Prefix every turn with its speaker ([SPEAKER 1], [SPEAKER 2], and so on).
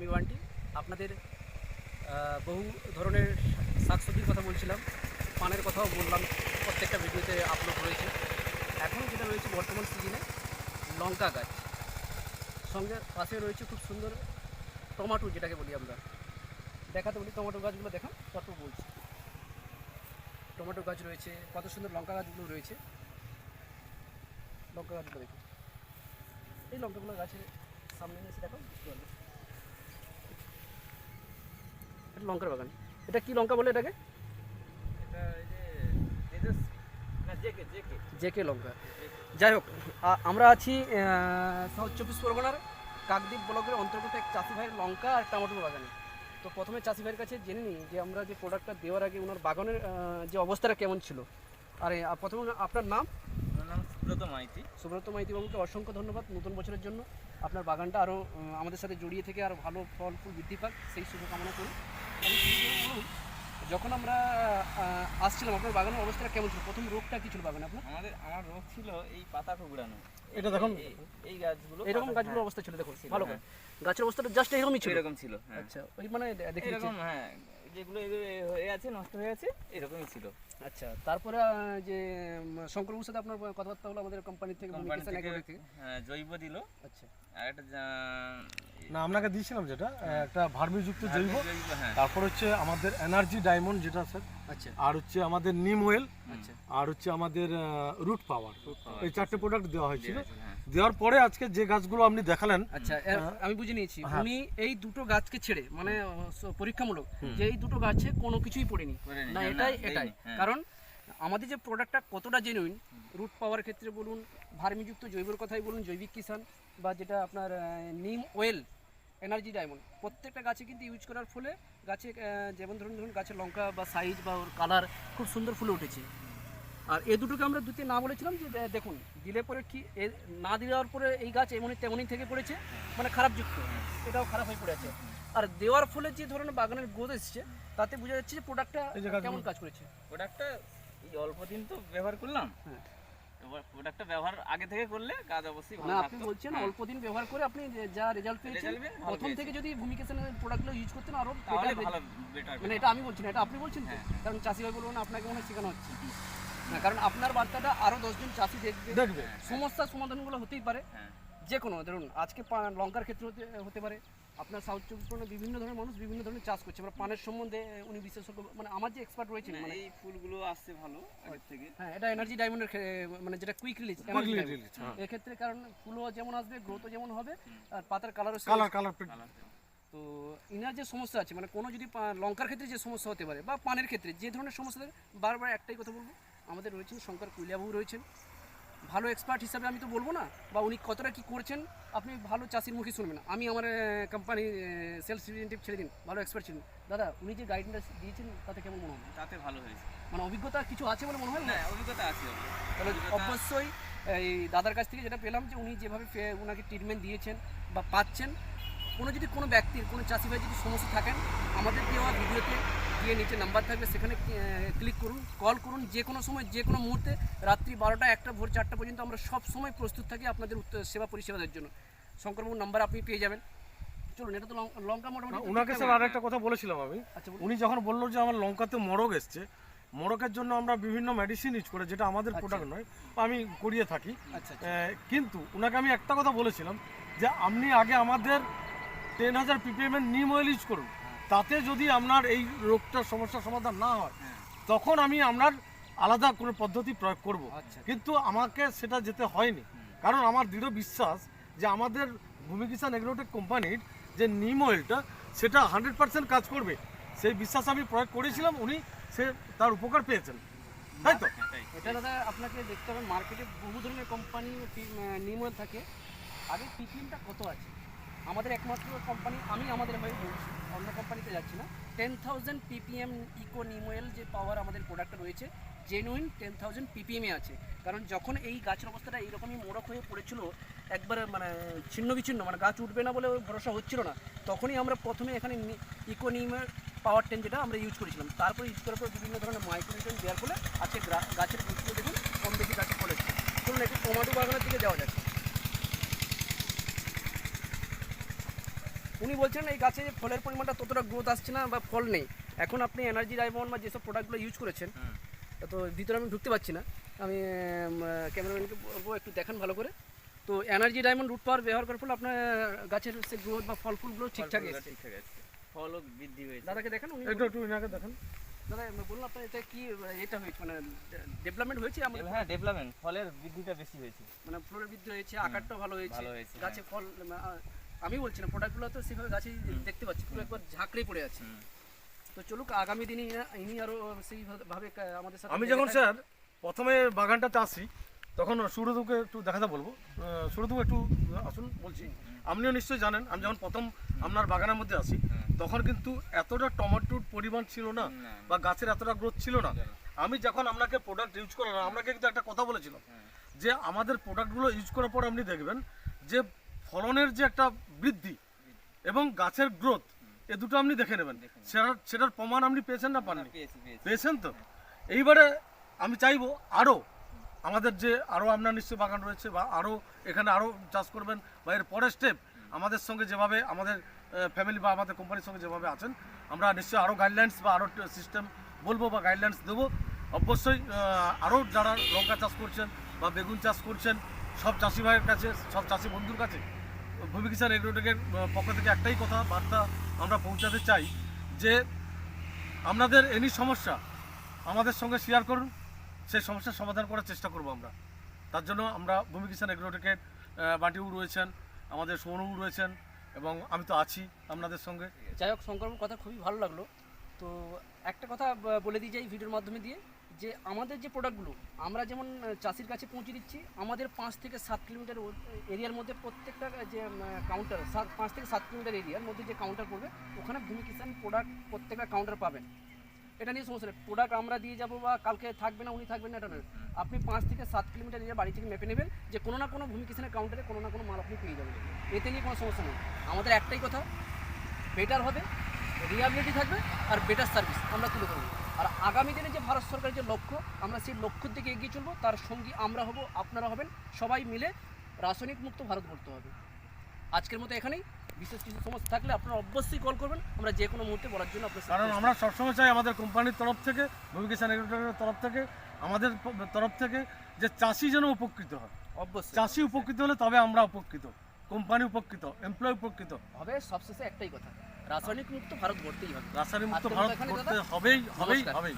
[SPEAKER 1] আমি ওয়ান্টি। আপনাদের বহু ধরনের শাকসবজির কথা বলছিলাম, পানের কথাও বললাম, প্রত্যেকটা ভিডিওতে আপলোড রয়েছে। এখন যেটা রয়েছে বর্তমান সিজনে লঙ্কা গাছ। সঙ্গে পাশে রয়েছে খুব সুন্দর টমাটো, যেটাকে বলি আমরা। দেখাতে বলি টমাটো গাছগুলো, দেখান কত বলছি। টমেটো গাছ রয়েছে, কত সুন্দর লঙ্কা গাছগুলো রয়েছে। লঙ্কা গাছগুলো দেখুন। এই লঙ্কাগুলো গাছের সামনে এসে দেখো লঙ্কার বাগান। এটা কি লঙ্কা বলে এটাকে?
[SPEAKER 2] এটা যে তেজস জেকে জেকে।
[SPEAKER 1] জেকে লঙ্কা। যাই হোক আমরা আছি সাউথ চব্বিশ পরগনার কাকদ্বীপ ব্লকের অন্তর্গত এক চাষি ভাইয়ের লঙ্কা আর টমেটোর বাগানে। তো প্রথমে চাষি ভাইয়ের কাছে জেনে নিই যে আমরা যে প্রোডাক্টটা দেওয়ার আগে ওনার বাগানের যে অবস্থাটা কেমন ছিল। আর প্রথমে আপনার নাম?
[SPEAKER 2] সুব্রত মাইতি।
[SPEAKER 1] সুব্রত মাইতি বাবুকে অসংখ্য ধন্যবাদ নতুন বছরের জন্য। আপনার বাগানটা আরও আমাদের সাথে জড়িয়ে থেকে আরও ভালো ফল ফুল বৃদ্ধি পাক সেই শুভকামনা করি। যখন আমরা আসছিলাম আপনার বাগানের অবস্থাটা কেমন ছিল? প্রথম রোগটা কি ছিল বাগানে আপনার?
[SPEAKER 2] আমাদের আমার রোগ ছিল এই পাতা টুকরানো
[SPEAKER 3] এটা দেখুন।
[SPEAKER 2] এই- গাছগুলো
[SPEAKER 1] এরকম গাছগুলোর
[SPEAKER 2] হ্যাঁ,
[SPEAKER 1] অবস্থা ছিল দেখুন ভালো
[SPEAKER 2] হ্যাঁ।
[SPEAKER 1] গাছের অবস্থাটা জাস্ট এরকমই ছিল।
[SPEAKER 2] এরকম ছিল হ্যাঁ।
[SPEAKER 1] আচ্ছা ওই মানে দেখে
[SPEAKER 2] এরকম হ্যাঁ। যেগুলো হয়ে আছে নষ্ট হয়ে আছে এরকমই ছিল।
[SPEAKER 1] আচ্ছা তারপরে যে শঙ্করবাবুর সাথে আপনার কথাবার্তা হলো আমাদের কোম্পানি থেকে
[SPEAKER 2] কোম্পানি থেকে হ্যাঁ, জৈব দিল।
[SPEAKER 1] আচ্ছা।
[SPEAKER 2] আর একটা
[SPEAKER 3] না আপনাকে দিয়েছিলাম যেটা একটা ভার্মিযুক্ত জৈব।
[SPEAKER 2] জৈব হ্যাঁ।
[SPEAKER 3] তারপর হচ্ছে আমাদের এনার্জি ডায়মন্ড যেটা স্যার
[SPEAKER 1] আচ্ছা।
[SPEAKER 3] আর হচ্ছে আমাদের নিম ওয়েল
[SPEAKER 1] আচ্ছা।
[SPEAKER 3] আর হচ্ছে আমাদের রুট পাওয়ার এই চারটে প্রোডাক্ট দেওয়া হয়েছিল
[SPEAKER 2] হ্যাঁ।
[SPEAKER 3] দেওয়ার পরে আজকে যে গাছগুলো আপনি দেখালেন
[SPEAKER 1] আচ্ছা আমি বুঝে নিয়েছি।
[SPEAKER 3] হ্যাঁ।
[SPEAKER 1] উনি এই দুটো গাছকে ছেড়ে মানে পরীক্ষামূলক যে এই দুটো গাছে কোনো কিছুই পড়েনি। না
[SPEAKER 2] হ্যাঁ,
[SPEAKER 1] এটাই এটাই।
[SPEAKER 2] হ্যাঁ।
[SPEAKER 1] কারণ আমাদের যে প্রোডাক্টটা কতটা জেনুইন রুট পাওয়ার ক্ষেত্রে বলুন ভার্মিযুক্ত জৈবর কথাই বলুন জৈবিক কিষান বা যেটা আপনার নিম ওয়েল এনার্জি ডায়মন্ড প্রত্যেকটা গাছে কিন্তু ইউজ করার ফলে গাছে যেমন ধরুন ধরুন গাছের লঙ্কা বা সাইজ বা ওর কালার খুব সুন্দর ফুলে উঠেছে। আর এ দুটোকে আমরা দুটি না বলেছিলাম যে দেখুন দিলে পরে কি না দেওয়ার পরে এই গাছ এমনই তেমনই থেকে পড়েছে মানে খারাপ যুক্ত এটাও খারাপ হয়ে পড়ে আছে। আর দেওয়ার ফলে যে ধরনের বাগানের গ্রোথ এসেছে তাতে বোঝা যাচ্ছে যে প্রোডাক্টটা কেমন কাজ করেছে।
[SPEAKER 2] প্রোডাক্টটা এই অল্প দিন তো ব্যবহার করলাম।
[SPEAKER 1] হ্যাঁ।
[SPEAKER 2] প্রোডাক্টটা ব্যবহার আগে থেকে করলে কাজ অবশ্যই ভালো
[SPEAKER 1] আপনি বলছেন
[SPEAKER 2] হ্যাঁ।
[SPEAKER 1] অল্প দিন ব্যবহার করে আপনি যা রেজাল্ট পেয়েছেন
[SPEAKER 2] Result পেয়ে ভালো
[SPEAKER 1] প্রথম থেকে যদি ভূমিকেশনের প্রোডাক্টগুলো ইউজ করতেন আরও
[SPEAKER 2] তাহলে
[SPEAKER 1] better
[SPEAKER 2] ভালো বেটার
[SPEAKER 1] মানে এটা আমি বলছি না এটা আপনি বলছেন?
[SPEAKER 2] হ্যাঁ,
[SPEAKER 1] কারণ চাষি ভাই বলুন আপনাকে মনে হয় শেখানো হচ্ছে। না কারণ আপনার বার্তাটা আরও দশজন চাষি দেখবে।
[SPEAKER 3] দেখবে
[SPEAKER 1] সমস্যার সমাধানগুলো হতেই পারে।
[SPEAKER 2] হ্যাঁ।
[SPEAKER 1] যে কোনো ধরুন আজকে লঙ্কার ক্ষেত্রে হতে পারে। আপনার সাউথ চব্বিশ পরগনার বিভিন্ন ধরনের মানুষ বিভিন্ন ধরনের চাষ করছে। এবার পানের সম্বন্ধে উনি বিশেষজ্ঞ মানে আমার যে এক্সপার্ট
[SPEAKER 2] রয়েছে
[SPEAKER 1] মানে
[SPEAKER 2] এই ফুলগুলো আসছে ভালো আগের থেকে।
[SPEAKER 1] হ্যাঁ এটা এনার্জি ডায়মন্ডের মানে যেটা কুইক রিলিজ
[SPEAKER 3] হ্যাঁ।
[SPEAKER 1] এক্ষেত্রে কারণ ফুলও যেমন আসবে গ্রোথও যেমন হবে আর পাতার কালারও
[SPEAKER 3] কালার কালার
[SPEAKER 1] তো ইনার যে সমস্যা আছে মানে কোনো যদি লঙ্কার ক্ষেত্রে যে সমস্যা হতে পারে বা পানের ক্ষেত্রে যে ধরনের সমস্যা থাকে, বারবার একটাই কথা বলব আমাদের রয়েছেন শঙ্কর কুলিয়াবাবু রয়েছেন। ভালো এক্সপার্ট হিসাবে আমি তো বলব না বা উনি কতটা কি করছেন আপনি ভালো চাষির মুখে শুনবেন আমি আমার কোম্পানি সেলস রিপ্রেজেন্টেটিভ ছেড়ে দিন ভালো এক্সপার্ট ছিলেন। দাদা উনি যে গাইডেন্স দিয়েছেন তাতে কেমন মনে হয়?
[SPEAKER 2] তাতে ভালো হয়েছে।
[SPEAKER 1] মানে অভিজ্ঞতা কিছু আছে বলে মনে হয়?
[SPEAKER 2] না
[SPEAKER 1] না
[SPEAKER 2] অভিজ্ঞতা আছে।
[SPEAKER 1] তাহলে অবশ্যই এই দাদার কাছ থেকে যেটা পেলাম যে উনি যেভাবে ওনাকে ট্রিটমেন্ট দিয়েছেন বা পাচ্ছেন কোনো যদি কোনো ব্যক্তির কোনো চাষি ভাই যদি সমস্যা থাকেন আমাদের দেওয়া ভিডিওতে গিয়ে নিচে নাম্বার থাকবে সেখানে ক্লিক করুন কল করুন যে কোনো সময় যে কোনো মুহূর্তে রাত্রি বারোটা একটা ভোর চারটা পর্যন্ত আমরা সব সময় প্রস্তুত থাকি আপনাদের উত্তর সেবা পরিষেবা দেওয়ার জন্য শঙ্করবাবুর নাম্বার আপনি পেয়ে যাবেন। চলুন এটা তো লঙ্কা মোটামুটি
[SPEAKER 3] ওনাকে স্যার আর একটা কথা বলেছিলাম আমি।
[SPEAKER 1] আচ্ছা
[SPEAKER 3] উনি যখন বলল যে আমার লঙ্কাতে মরক এসছে মরকের জন্য আমরা বিভিন্ন মেডিসিন ইউজ করে যেটা আমাদের প্রোডাক্ট নয় আমি করিয়ে থাকি।
[SPEAKER 1] আচ্ছা আচ্ছা।
[SPEAKER 3] কিন্তু ওনাকে আমি একটা কথা বলেছিলাম যে আপনি আগে আমাদের টেন হাজার পিপিএম এর নিম অয়েল ইউজ করুন। তাতে যদি আপনার এই রোগটার সমস্যার সমাধান না হয়
[SPEAKER 2] হ্যাঁ।
[SPEAKER 3] তখন আমি আপনার আলাদা কোনো পদ্ধতি প্রয়োগ করব।
[SPEAKER 1] আচ্ছা।
[SPEAKER 3] কিন্তু আমাকে সেটা যেতে হয়নি। কারণ আমার দৃঢ় বিশ্বাস যে আমাদের ভূমিকিষান এগ্রোটেক কোম্পানির যে নিম অয়েলটা সেটা হান্ড্রেড পার্সেন্ট কাজ করবে। সেই বিশ্বাস আমি প্রয়োগ করেছিলাম উনি সে তার উপকার পেয়েছেন। তাই তো?
[SPEAKER 2] হ্যাঁ, তাই।
[SPEAKER 1] এটা দাদা আপনাকে দেখতে হবে মার্কেটে বহু ধরনের কোম্পানি নিমন থাকে। আগে পিপিএমটা কত আছে? আমাদের একমাত্র কোম্পানি আমি আমাদের হয়ে বলছি অন্য কোম্পানিতে যাচ্ছি না। Ten thousand PPM eco neem oil যে পাওয়ার আমাদের প্রোডাক্টটা রয়েছে জেনুইন টেন থাউজেন্ড পিপিএমে আছে। কারণ যখন এই গাছের অবস্থাটা এইরকমই মোড়ক হয়ে পড়েছিল, একবারে মানে ছিন্ন বিচ্ছিন্ন মানে গাছ উঠবে না বলে ভরসা হচ্ছিল না, তখনই আমরা প্রথমে এখানে ইকো নিমের পাওয়ার টেন যেটা আমরা ইউজ করেছিলাম। তারপরে ইউজ করার পর বিভিন্ন ধরনের মাইক্রোনিউট্রেন দেওয়ার ফলে আজকে গাছের গুছিয়ে দেখুন, কম বেশি গাছে ফলেছে চলুন একটু টমাটো বাগানের দিকে যাওয়া যাচ্ছে উনি বলছেন এই গাছে যে ফলের পরিমাণটা ততটা গ্রোথ আসছে না বা ফল নেই। এখন আপনি এনার্জি ডায়মন্ড বা যেসব প্রোডাক্টগুলো ইউজ করেছেন তো ভিতরে আমি ঢুকতে পারছি না। আমি ক্যামেরাম্যানকে বলব একটু দেখান ভালো করে। তো এনার্জি ডায়মন্ড রুট পাওয়ার ব্যবহার করার ফলে আপনার গাছের সে গ্রোথ বা ফল ফুলগুলো ঠিকঠাক এসছে।
[SPEAKER 2] ফলও বৃদ্ধি হয়েছে।
[SPEAKER 1] দাদাকে দেখেন উনি
[SPEAKER 3] একটু দেখেন।
[SPEAKER 1] দাদা বলুন আপনার এটা কি এটা হয়েছে মানে ডেভেলপমেন্ট হয়েছে আমাদের
[SPEAKER 2] হ্যাঁ ডেভেলপমেন্ট ফলের বৃদ্ধিটা বেশি হয়েছে।
[SPEAKER 1] মানে ফলের বৃদ্ধি হয়েছে আকারটাও ভালো হয়েছে
[SPEAKER 2] ভালো হয়েছে,
[SPEAKER 1] গাছে ফল আহ, আমি বলছি না প্রোডাক্টগুলো তো সেভাবে গাছে দেখতে পাচ্ছি পুরো একবার ঝাঁকড়ে পড়ে আছে। তো চলুক আগামী দিনে ইনা- আরও সেইভাবে আমাদের সাথে
[SPEAKER 3] আমি যখন স্যার প্রথমে বাগানটাতে আসি তখন সুরদুকে একটু দেখাতে বলব। সুরদু একটু আসুন বলছি। আপনিও নিশ্চয়ই জানেন আমি যখন প্রথম আপনার বাগানের মধ্যে আসি তখন কিন্তু এতটা টমেটোর পরিমাণ ছিল না
[SPEAKER 2] না,
[SPEAKER 3] বা গাছের এতটা গ্রোথ ছিল না। আমি যখন আপনাকে প্রোডাক্ট ইউজ করলাম আপনাকে কিন্তু একটা কথা বলেছিলাম যে আমাদের প্রোডাক্টগুলো ইউজ করার পর আপনি দেখবেন যে ফলনের যে একটা বৃদ্ধি এবং গাছের গ্রোথ এ দুটো আপনি দেখে নেবেন। সেটার সেটার প্রমাণ আপনি পেয়েছেন না পাননি?
[SPEAKER 2] পেয়েছি পেয়েছি।
[SPEAKER 3] পেয়েছেন তো? এইবারে আমি চাইব আরও আমাদের যে আরও আপনার নিশ্চয় বাগান রয়েছে বা আরও এখানে আরও চাষ করবেন বা এর পরের স্টেপ আমাদের সঙ্গে যেভাবে আমাদের ফ্যামিলি বা আমাদের কোম্পানির সঙ্গে যেভাবে আছেন আমরা নিশ্চয়ই আরও গাইডলাইন্স বা আরও সিস্টেম বলব বা গাইডলাইন্স দেবো। অবশ্যই আরও যারা লঙ্কা চাষ করছেন বা বেগুন চাষ করছেন সব চাষি ভাইয়ের কাছে সব চাষি বন্ধুর কাছে ভূমি কিষাণ এগ্রোটেকের পক্ষ থেকে একটাই কথা, বার্তা আমরা পৌঁছাতে চাই যে আপনাদের এনি সমস্যা আমাদের সঙ্গে শেয়ার করুন, সেই সমস্যার সমাধান করার চেষ্টা করব আমরা। তার জন্য আমরা ভূমি কিষাণ এগ্রোটেকের বাটিউ রয়েছেন, আমাদের সৌরভ রয়েছেন, এবং আমি তো আছি আপনাদের সঙ্গে।
[SPEAKER 1] যাই হোক, শঙ্করবাবুর কথা খুবই ভালো লাগল। তো একটা কথা বলে দিই যাই ভিডিওর মাধ্যমে দিয়ে যে আমাদের যে প্রোডাক্টগুলো আমরা যেমন চাষির কাছে পৌঁছে দিচ্ছি, আমাদের পাঁচ থেকে সাত কিলোমিটার এরিয়ার মধ্যে প্রত্যেকটা যে কাউন্টার সাত, পাঁচ থেকে সাত কিলোমিটার এরিয়ার মধ্যে যে কাউন্টার পড়বে, ওখানে ভূমি কিষাণ প্রোডাক্ট প্রত্যেকটা কাউন্টার পাবেন। এটা নিয়ে সমস্যা নেই। প্রোডাক্ট আমরা দিয়ে যাব বা কালকে থাকবে না, উনি থাকবেন না, এটা নয়। আপনি পাঁচ থেকে সাত কিলোমিটার এরিয়া বাড়ি থেকে মেপে নেবেন যে কোনো না কোনো ভূমি কিষাণের কাউন্টারে কোনো না কোনো মাল আপনি পেয়ে যাবেন। এতে নিয়ে কোনো সমস্যা নেই। আমাদের একটাই কথা বেটার হবে রিয়াবিলিটি থাকবে আর বেটার সার্ভিস আমরা তুলে ধরবো। আর আগামী দিনে যে ভারত সরকারের যে লক্ষ্য আমরা সেই লক্ষ্যের দিকে এগিয়ে চলবো। তার সঙ্গী আমরা হব আপনারা হবেন। সবাই মিলে রাসায়নিক মুক্ত ভারত গড়তে হবে। আজকের মতো এখানেই। বিশেষ কিছু সমস্যা থাকলে আপনারা অবশ্যই কল করবেন। আমরা যে কোনো মুহূর্তে বলার জন্য আপনার
[SPEAKER 3] কারণ আমরা সবসময় চাই আমাদের কোম্পানির তরফ থেকে ভূমি কিষাণ তরফ থেকে আমাদের তরফ থেকে যে চাষি যেন উপকৃত হয়।
[SPEAKER 1] অবশ্যই
[SPEAKER 3] চাষি উপকৃত হলে তবে আমরা উপকৃত। কোম্পানি উপকৃত এমপ্লয় উপকৃত।
[SPEAKER 1] হবে সবশেষে একটাই কথা। রাসায়নিক মুক্ত ভারত গড়তেই হবে।
[SPEAKER 3] রাসায়নিক মুক্ত ভারত
[SPEAKER 1] গড়তে
[SPEAKER 3] হবেই হবেই হবেই।